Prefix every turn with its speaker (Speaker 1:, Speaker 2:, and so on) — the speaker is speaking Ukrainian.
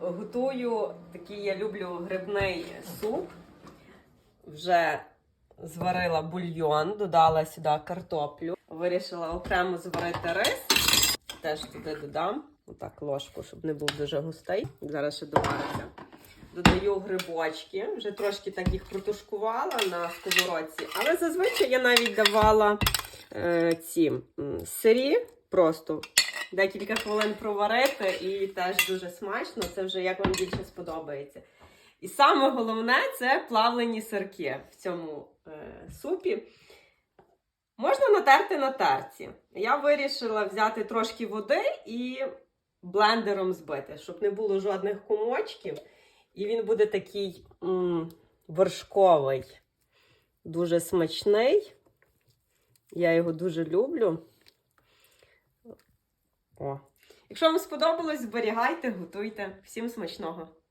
Speaker 1: Готую такий я люблю грибний суп. Вже зварила бульйон, додала сюди картоплю. Вирішила окремо зварити рис. Теж туди додам. Отак ложку, щоб не був дуже густий. Зараз ще довариться. Додаю грибочки. Вже трошки так їх протушкувала на сковородці. Але зазвичай я навіть давала е, ці сирі просто декілька хвилин проварити, і теж дуже смачно. Це вже як вам більше сподобається. І саме головне це плавлені сирки в цьому е, супі. Можна натерти на терці. Я вирішила взяти трошки води і блендером збити, щоб не було жодних комочків. І він буде такий м, вершковий, дуже смачний. Я його дуже люблю. О. Якщо вам сподобалось, зберігайте, готуйте. Всім смачного!